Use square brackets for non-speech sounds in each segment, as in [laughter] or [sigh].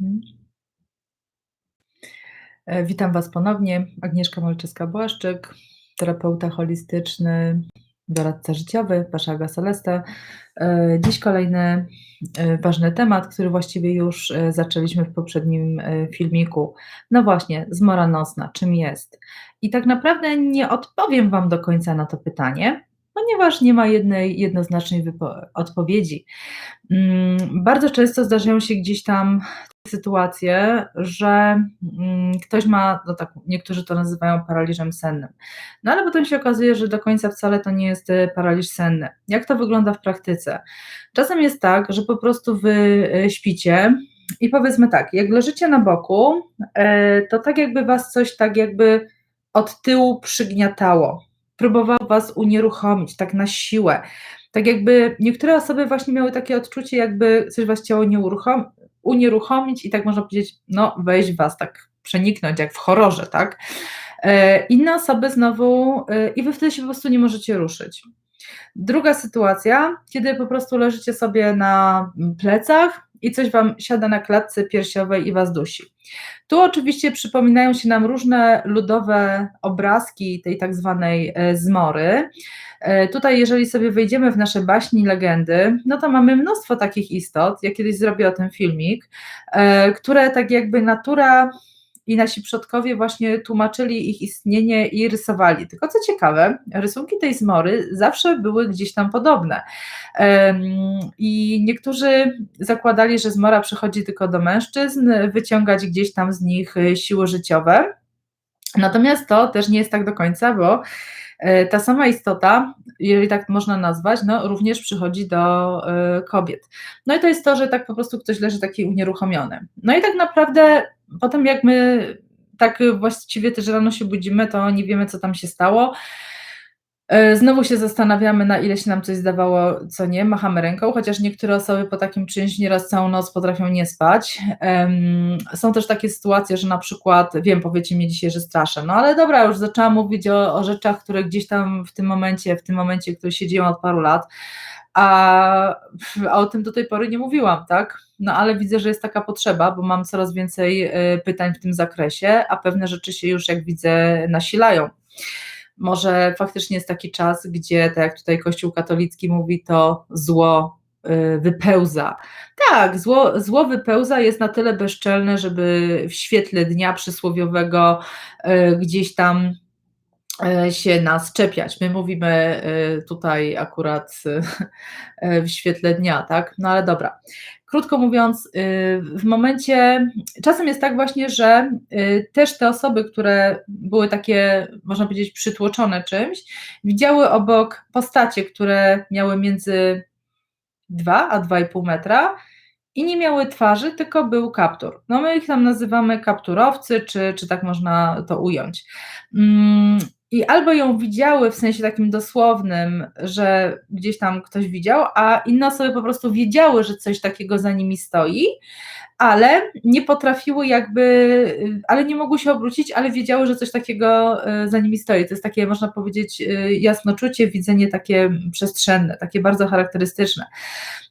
Mhm. E, witam Was ponownie. Agnieszka Malczyska-Błaszczyk, terapeuta holistyczny, doradca życiowy, Wasza Aga Celeste. E, dziś kolejny e, ważny temat, który właściwie już zaczęliśmy w poprzednim filmiku. No właśnie, zmora nocna, czym jest? I tak naprawdę nie odpowiem Wam do końca na to pytanie, ponieważ nie ma jednej jednoznacznej odpowiedzi. Mm, bardzo często zdarzają się gdzieś tam sytuacje, że mm, ktoś ma, no tak, niektórzy to nazywają paraliżem sennym. No ale potem się okazuje, że do końca wcale to nie jest e, paraliż senny. Jak to wygląda w praktyce? Czasem jest tak, że po prostu wy e, śpicie i powiedzmy tak, jak leżycie na boku, e, to tak jakby was coś tak jakby od tyłu przygniatało. Próbowało was unieruchomić, tak na siłę. Tak jakby niektóre osoby właśnie miały takie odczucie, jakby coś was chciało nie unieruchomić i tak można powiedzieć, no wejść w was, tak przeniknąć, jak w horrorze, tak? E, inne osoby znowu, e, i wy wtedy się po prostu nie możecie ruszyć. Druga sytuacja, kiedy po prostu leżycie sobie na plecach i coś wam siada na klatce piersiowej i was dusi. Tu oczywiście przypominają się nam różne ludowe obrazki tej tak zwanej e, zmory. E, tutaj, jeżeli sobie wejdziemy w nasze baśni, legendy, no to mamy mnóstwo takich istot. Ja kiedyś zrobię o tym filmik, e, które tak jakby natura i nasi przodkowie właśnie tłumaczyli ich istnienie i rysowali. Tylko co ciekawe, rysunki tej zmory zawsze były gdzieś tam podobne. I niektórzy zakładali, że zmora przychodzi tylko do mężczyzn, wyciągać gdzieś tam z nich siły życiowe. Natomiast to też nie jest tak do końca, bo E, ta sama istota, jeżeli tak można nazwać, no, również przychodzi do e, kobiet. No i to jest to, że tak po prostu ktoś leży taki unieruchomiony. No i tak naprawdę potem jak my tak właściwie też rano się budzimy, to nie wiemy, co tam się stało. E, znowu się zastanawiamy, na ile się nam coś zdawało, co nie, machamy ręką, chociaż niektóre osoby po takim czymś nieraz całą noc potrafią nie spać. Są też takie sytuacje, że na przykład, wiem, powiecie mi dzisiaj, że straszę, no ale dobra, już zaczęłam mówić o, o rzeczach, które gdzieś tam w tym momencie, w tym momencie, które się dzieją od paru lat, a, o tym do tej pory nie mówiłam, tak? No ale widzę, że jest taka potrzeba, bo mam coraz więcej e, pytań w tym zakresie, a pewne rzeczy się już, jak widzę, nasilają może faktycznie jest taki czas, gdzie, tak jak tutaj Kościół katolicki mówi, to zło y, wypełza. Tak, zło, zło wypełza, jest na tyle bezczelne, żeby w świetle dnia przysłowiowego y, gdzieś tam y, się nas czepiać. My mówimy tutaj akurat w świetle dnia, tak? No ale dobra. Krótko mówiąc, w momencie, czasem jest tak właśnie, że też te osoby, które były takie, można powiedzieć, przytłoczone czymś, widziały obok postacie, które miały między 2 a 2,5 metra i nie miały twarzy, tylko był kaptur. No my ich tam nazywamy kapturowcy, czy, czy tak można to ująć. Mm, i albo ją widziały w sensie takim dosłownym, że gdzieś tam ktoś widział, a inne osoby po prostu wiedziały, że coś takiego za nimi stoi, ale nie potrafiły jakby, ale nie mogły się obrócić, ale wiedziały, że coś takiego e, za nimi stoi. To jest takie, można powiedzieć, e, jasnoczucie, widzenie takie przestrzenne, takie bardzo charakterystyczne.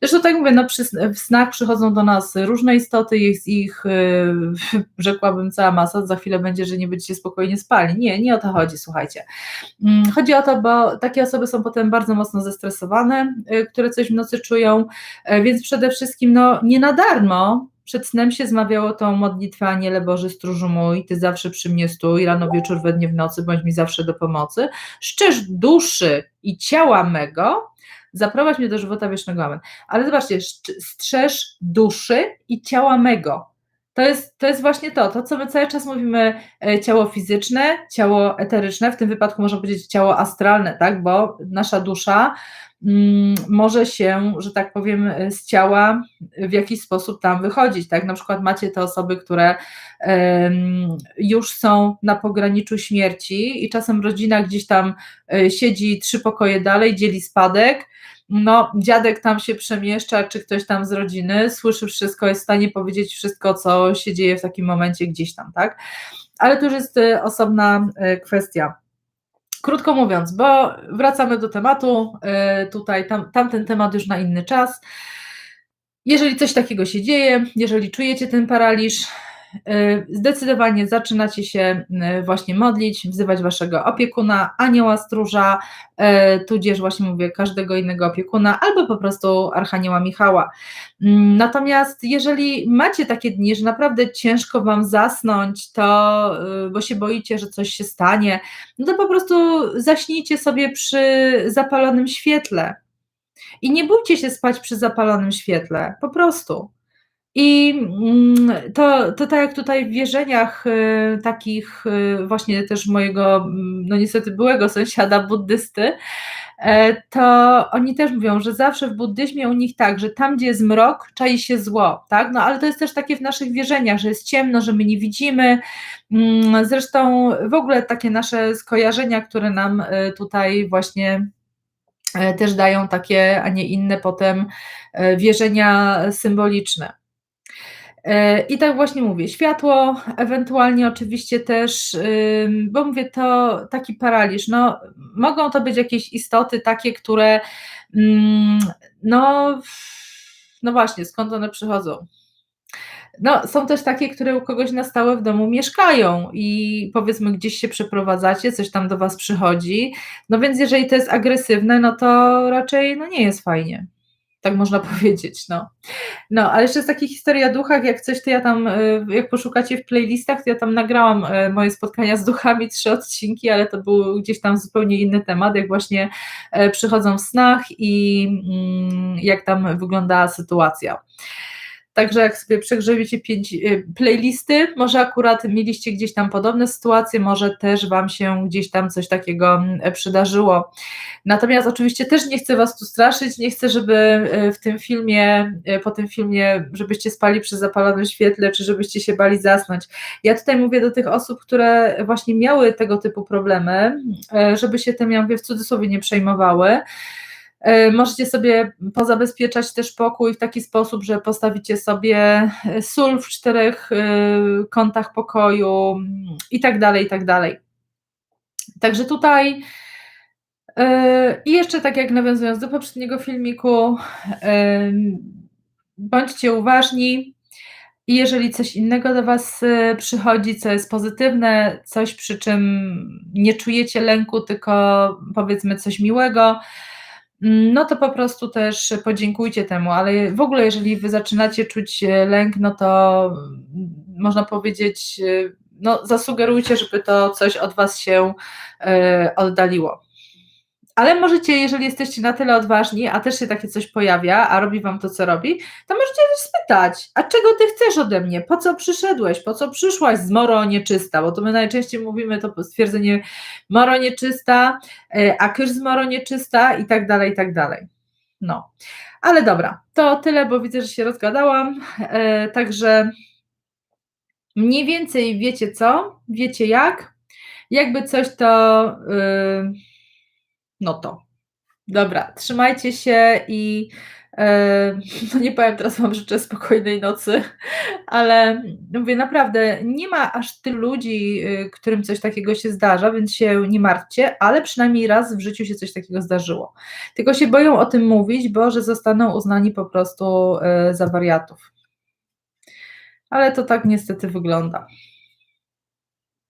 Zresztą tak mówię, no, przy, w snach przychodzą do nas różne istoty, jest ich, e, [laughs] rzekłabym, cała masa, za chwilę będzie, że nie będziecie spokojnie spali. Nie, nie o to chodzi, słuchajcie. Mm, chodzi o to, bo takie osoby są potem bardzo mocno zestresowane, które coś w nocy czują, więc przede wszystkim no, nie na darmo przed snem się zmawiało tą modlitwę Aniele Boży Stróżu mój, Ty zawsze przy mnie stój, rano, wieczór, we dnie, w nocy, bądź mi zawsze do pomocy. Szczerz duszy i ciała mego, zaprowadź mnie do żywota wiecznego. Amen. Ale zobaczcie, strzeż duszy i ciała mego. To jest, to jest właśnie to, to co my cały czas mówimy, e, ciało fizyczne, ciało eteryczne, w tym wypadku można powiedzieć ciało astralne, tak, bo nasza dusza Mm, może się, że tak powiem, z ciała w jakiś sposób tam wychodzić. Tak, na przykład macie te osoby, które już są na pograniczu śmierci i czasem rodzina gdzieś tam e, siedzi trzy pokoje dalej, dzieli spadek. No, dziadek tam się przemieszcza, czy ktoś tam z rodziny słyszy wszystko, jest w stanie powiedzieć wszystko, co się dzieje w takim momencie gdzieś tam, tak? Ale to już jest e, osobna e, kwestia. Krótko mówiąc, bo wracamy do tematu, y, tutaj tam, tamten temat już na inny czas. jeżeli coś takiego się dzieje, jeżeli czujecie ten paraliż, y, zdecydowanie zaczynacie się y, właśnie modlić, wzywać waszego opiekuna, anioła stróża, y, tudzież właśnie mówię każdego innego opiekuna, albo po prostu archanioła Michała. Mm, natomiast jeżeli macie takie dni, że naprawdę ciężko wam zasnąć, to bo się boicie, że coś się stanie, no to po prostu zaśnijcie sobie przy zapalonym świetle i nie bójcie się spać przy zapalonym świetle, po prostu. I mm, to, to tak jak tutaj w wierzeniach y, takich y, właśnie też mojego, mm, no niestety byłego sąsiada buddysty, e, to oni też mówią, że zawsze w buddyzmie u nich tak, że tam, gdzie jest mrok, czai się zło, tak? No ale to jest też takie w naszych wierzeniach, że jest ciemno, że my nie widzimy. Mm, zresztą w ogóle takie nasze skojarzenia, które nam y, tutaj właśnie E, też dają takie, a nie inne potem e, wierzenia symboliczne. E, I tak właśnie mówię, światło, ewentualnie oczywiście też, bo mówię, to taki paraliż. No, mogą to być jakieś istoty takie, które, no, no właśnie, skąd one przychodzą? No, są też takie, które u kogoś na stałe w domu mieszkają i powiedzmy gdzieś się przeprowadzacie, coś tam do Was przychodzi. No więc jeżeli to jest agresywne, no to raczej no nie jest fajnie. Tak można [laughs] powiedzieć, no. No, ale jeszcze z takich historii o duchach, jak coś, to ja tam, y, jak poszukacie w playlistach, to ja tam nagrałam y, moje spotkania z duchami, [laughs] trzy odcinki, ale to był gdzieś tam zupełnie inny temat, jak właśnie y, przychodzą w snach i mm, jak tam wygląda sytuacja. Także jak sobie przegrzebiecie y, playlisty, może akurat mieliście gdzieś tam podobne sytuacje, może też Wam się gdzieś tam coś takiego mm, przydarzyło. Natomiast oczywiście też nie chcę Was tu straszyć, nie chcę, żeby y, w tym filmie, y, po tym filmie, żebyście spali przy zapalonym świetle, czy żebyście się bali zasnąć. Ja tutaj mówię do tych osób, które właśnie miały tego typu problemy, żeby się tym, ja mówię, w cudzysłowie nie przejmowały, E, możecie sobie pozabezpieczać też pokój w taki sposób, że postawicie sobie e, sól w czterech e, kątach pokoju i tak dalej, i tak dalej. Także tutaj i jeszcze tak jak nawiązując do poprzedniego filmiku, bądźcie uważni i jeżeli coś innego do Was przychodzi, co jest pozytywne, coś przy czym nie czujecie lęku, tylko powiedzmy coś miłego, no to po prostu też podziękujcie temu, ale w ogóle jeżeli wy zaczynacie czuć e, lęk, no to mm, można powiedzieć, e, no zasugerujcie, żeby to coś od was się e, oddaliło. Ale możecie, jeżeli jesteście na tyle odważni, a też się takie coś pojawia, a robi wam to, co robi, to możecie spytać, a czego ty chcesz ode mnie? Po co przyszedłeś? Po co przyszłaś z moro nieczysta? Bo to my najczęściej mówimy to stwierdzenie moro nieczysta, e, a kysz z moro nieczysta i tak dalej, i tak dalej. No, ale dobra, to tyle, bo widzę, że się rozgadałam. E, także mniej więcej wiecie co, wiecie jak. Jakby coś to. Yy, no to. Dobra, trzymajcie się i e, [laughs] no nie powiem teraz Wam życzę spokojnej nocy, ale mówię naprawdę, nie ma aż tylu ludzi, y, którym coś takiego się zdarza, więc się nie martwcie, ale przynajmniej raz w życiu się coś takiego zdarzyło. Tylko się boją o tym mówić, bo że zostaną uznani po prostu e, za wariatów. Ale to tak niestety wygląda.